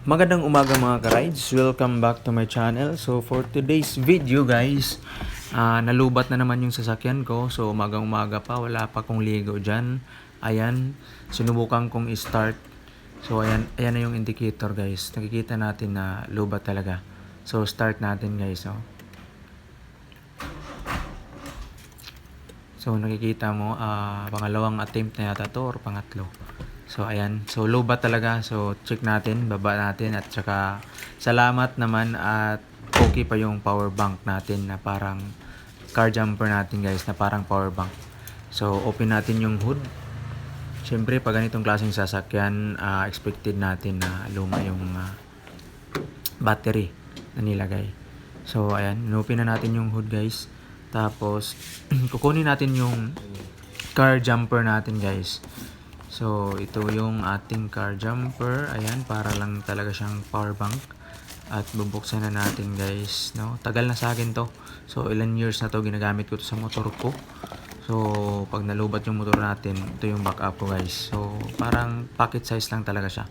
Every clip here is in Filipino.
Magandang umaga mga ka-rides. Welcome back to my channel. So for today's video guys, ah, nalubat na naman yung sasakyan ko. So umagang umaga pa, wala pa kong ligo dyan. Ayan, sinubukan kong i-start. So ayan, ayan na yung indicator guys. Nakikita natin na lubat talaga. So start natin guys. Oh. So nakikita mo, ah, pangalawang attempt na yata to or pangatlo. So ayan, so low bat talaga. So check natin, baba natin at saka salamat naman at okay pa yung power bank natin na parang car jumper natin guys na parang power bank. So open natin yung hood. Siyempre pag ganitong klaseng sasakyan, ah, expected natin na luma yung ah, battery na nilagay. So ayan, inopen na natin yung hood guys. Tapos kukunin natin yung car jumper natin guys. So ito yung ating car jumper. Ayan, para lang talaga siyang power bank. At bubuksan na natin guys, no? Tagal na sa akin to. So ilan years na to ginagamit ko to sa motor ko. So pag nalubat yung motor natin, ito yung backup ko guys. So parang pocket size lang talaga siya.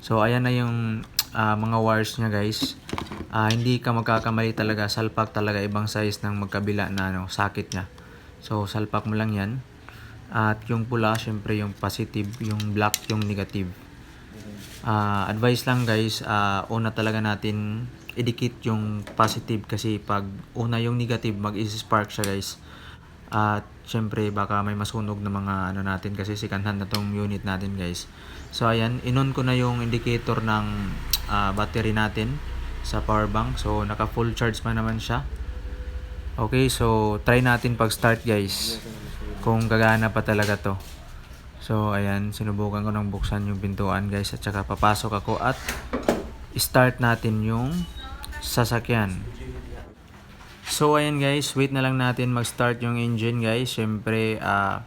So ayan na yung ah, mga wires niya guys. Ah, hindi ka magkakamali talaga, salpak talaga ibang size ng magkabila na ano, socket niya. So salpak mo lang 'yan. At yung pula, syempre yung positive, yung black, yung negative. Ah, advice lang guys, ah, una talaga natin idikit yung positive kasi pag una yung negative, mag-spark siya guys. At syempre baka may masunog na mga ano natin kasi second hand na tong unit natin guys. So ayan, inon ko na yung indicator ng ah, battery natin sa power bank. So naka full charge pa naman siya. Okay, so try natin pag start guys. Kung gagana pa talaga to. So ayan, sinubukan ko nang buksan yung pintuan guys at saka papasok ako at start natin yung sasakyan. So ayan guys, wait na lang natin mag-start yung engine guys. Syempre, ah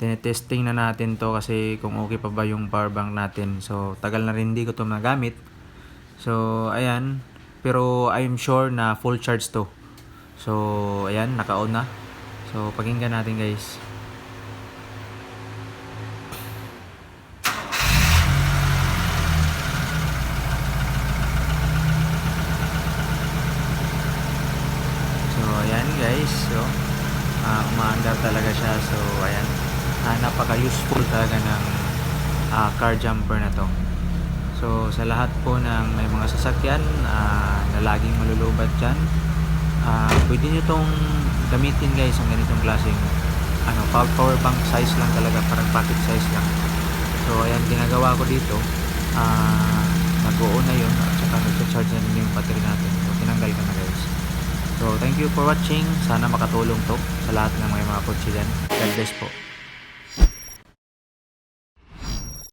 tinetesting na natin to kasi kung okay pa ba yung power bank natin. So tagal na rin hindi ko to nagamit. So ayan, pero I'm sure na full charge to. So ayan, naka-on na. So pakinggan natin guys. So, ayan guys. So, uh, umaandar talaga siya. So, ayan. Ah, napaka-useful talaga ng ah, car jumper na to. So, sa lahat po ng may mga sasakyan ah, na laging malulubat dyan, ah, pwede nyo tong gamitin guys ang ganitong klaseng ano, power bank size lang talaga, parang pocket size lang. So, ayan, ginagawa ko dito. Ah, nag-o-on na yun at saka nag-charge na rin yung battery natin. So, tinanggal ko na guys. So, thank you for watching. Sana makatulong to sa lahat ng mga mga kotse dyan. God bless po.